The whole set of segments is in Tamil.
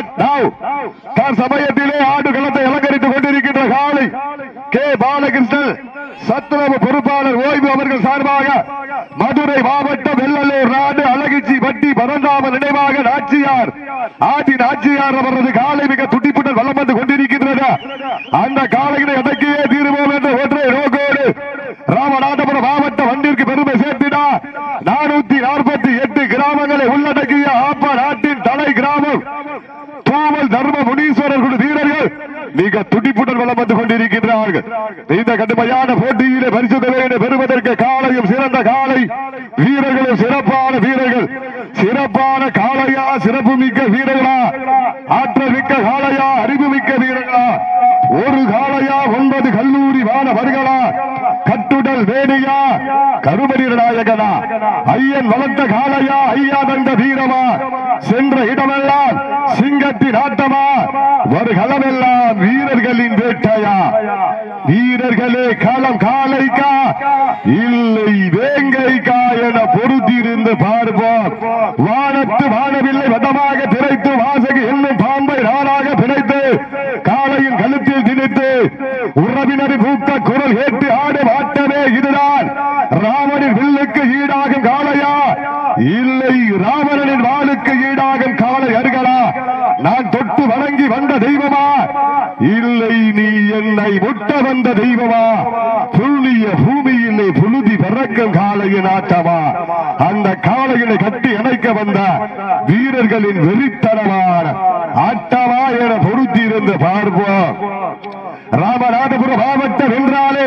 ஸ்டார்ட் நவ் சமயத்திலே ஆடு களத்தை அலங்கரித்துக் கொண்டிருக்கின்ற காலை கே. பாலகிருஷ்ணன் சத்துணவு பொறுப்பாளர் ஓய்வு அவர்கள் சார்பாக மதுரை மாவட்டம் வெள்ளலூர் நாடு அழகிச்சி வட்டி பரந்தாம நினைவாக நாச்சியார் ஆட்டின் ஆட்சியார் அவரது காலை மிக துடிப்புடன் வளம் வந்து கொண்டிருக்கின்றது அந்த காலையினை அடக்கியே தீர்வோம் என்ற ஒற்றை நோக்கோடு ராமநாதபுரம் மாவட்ட வண்டிற்கு பெருமை சேர்த்தினார் நானூத்தி நாற்பத்தி எட்டு கிராமங்களை உள்ளடக்கிய ஆப்ப துடிப்புடன் கொண்டிருக்கின்றார்கள். இந்த கடுமையான போட்டியிலே பரிசு தலைவனை பெறுவதற்கு காலையும் சிறந்த காலை. வீரர்களும் சிறப்பான வீரர்கள். சிறப்பான காளையா சிறப்பு மிக்க வீரர்களா? ஆற்றல் மிக்க காளையா அறிவு மிக்க வீரர்களா? ஒரு காளையா ஒன்பது கல்லூரி மாணவர்களா? கட்டுடல் வேணியா கருமணி நாயகனா ஐயன் வளர்த்த காளையா ஐயா தந்த வீரமா? சென்ற இடமெல்லாம் சிங்கத்தின் ஆட்டமா? ஒரு களமெல்லாம் வீரர்களின் வீரர்களே களம் இல்லை வேங்கைக்கா என பொருத்தியிருந்து பார்ப்போம். வானத்து வானவில்லை வதமாக திரைத்து வாசகி என்னும் பாம்பை நானாக பிணைத்து காளையின் கழுத்தில் திணித்து உறவினர் பூக்க குரல் கேட்டு ஆடும் ஆட்டமே இதுதான். ராமனின் வில்லுக்கு ஈடாகும் காளையா? இல்லை ராம இல்லை நீ என்னை முட்ட வந்த தெய்வமா? புள்ளிய பூமியிலே புழுதி பறக்கும் காளையின் ஆட்டமா அந்த காளையினை கட்டி அணைக்க வந்த வீரர்களின் வெறித்தனமான ஆட்டமா என பொருத்தி இருந்து பார்ப்போம். ராமநாதபுரம் மாவட்டம் என்றாலே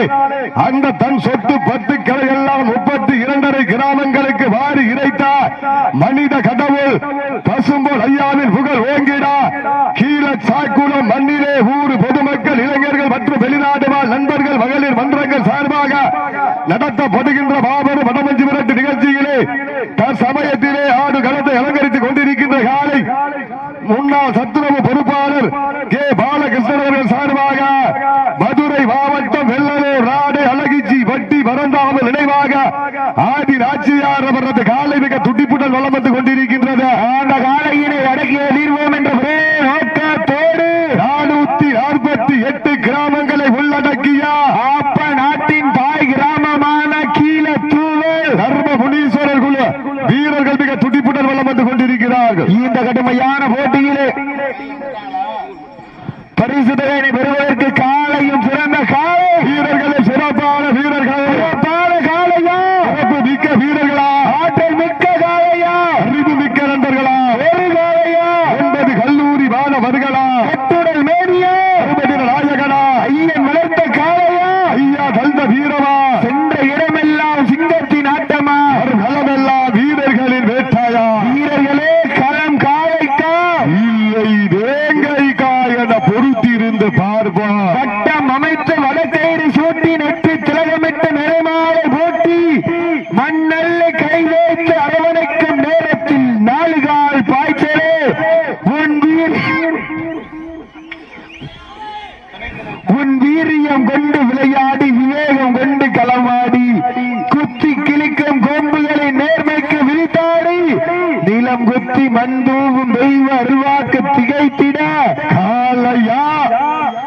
அந்த தன் சொத்து பத்து எல்லாம் முப்பத்தி இரண்டரை கிராமங்களுக்கு வாரி இறைத்தார் மனித கடவுள் பசும்போல் ஐயாவின் புகழ் மற்றும் நண்பர்கள் மகளிர் மன்றங்கள் சார்பாக நடத்தப்படுகின்ற மாபெரும் வடமஞ்சு விரட்டு நிகழ்ச்சியிலே தற்சமயத்திலே ஆடு களத்தை அலங்கரித்துக் கொண்டிருக்கின்ற காலை முன்னாள் சத்துணவு பொறுப்பாளர் கே. பாலகிருஷ்ணன் அவர்கள் சார்பாக மதுரை மாவட்டம் வெள்ளலூர் நாடு அழகிச்சி வட்டி பரந்தாமல் நினைவாக ஆதி நாச்சியார் அவரது காலை மிக துடிப்புடன் வளம் வந்து கொண்டிருக்கின்றது அந்த காலையினை அடக்கிய தீர்வோம் என்ற ஒரே நோக்கத்தோடு நானூத்தி நாற்பத்தி எட்டு கிராமங்களை உள்ளடக்கிய ஆப்ப நாட்டின் தாய் கிராமமான கீழத்தூவல் தர்ம முனீஸ்வரர் குழு வீரர்கள் மிக துடிப்புடன் வளம் வந்து கொண்டிருக்கிறார்கள் இந்த கடுமையான போட்டியிலே பரிசு தொகையை பெறுவதற்கு காலையும் சிறந்த காலை வீரர்களும் சிறப்பான வீரர்கள் சிறப்பான காலையா சிறப்பு மிக்க வீரர்களா ஆற்றல் மிக்க காலையா அறிவு மிக்க நண்பர்களா ஒரு காலையா ஒன்பது கல்லூரி மாணவர்களா கட்டுடல் மேனியா அறுபது நாயகனா ஐயன் வளர்த்த காலையா ஐயா தந்த வீரமா சென்ற இடமெல்லாம் சிங்கத்தின் ஆட்டமா களமெல்லாம் வீரர்களின் வேட்டாயா வீரர்களே களம் காலைக்கா இல்லை வேங்கைக்கா என வட்டம் அமைத்து வடக்கேறி சூட்டி நட்டு திலகமிட்டு நிறைமாலை போட்டி. மண்ணல்ல கை வைத்து அரவணைக்கும் நேரத்தில் நாலுகால் பாய்ச்சலே. உன் வீர் உன் வீரியம் கொண்டு நிலம் குத்தி மண்தூவும் தெய்வ அருவாக்கு திகைத்திட காலையா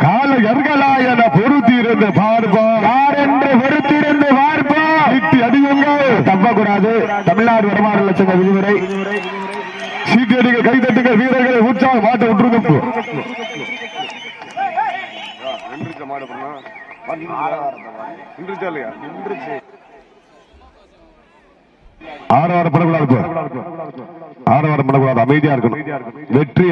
காலை அர்களா என பொறுத்திருந்து பார்ப்போம். யார் என்று பொறுத்திருந்து பார்ப்போம். சீட்டி அடியுங்கள். தப்பக்கூடாது தமிழ்நாடு வருமான லட்சங்க விதிமுறை. சீட்டி அடிக்க கைதட்டுங்க வீரர்களை உற்சாகம் மாட்ட இல்லையா? நின்றுச்சு ஆரவாரம் படக்கூடாது ஆரவாரம் படக்கூடாது அமைதியா இருக்கணும். வெற்றி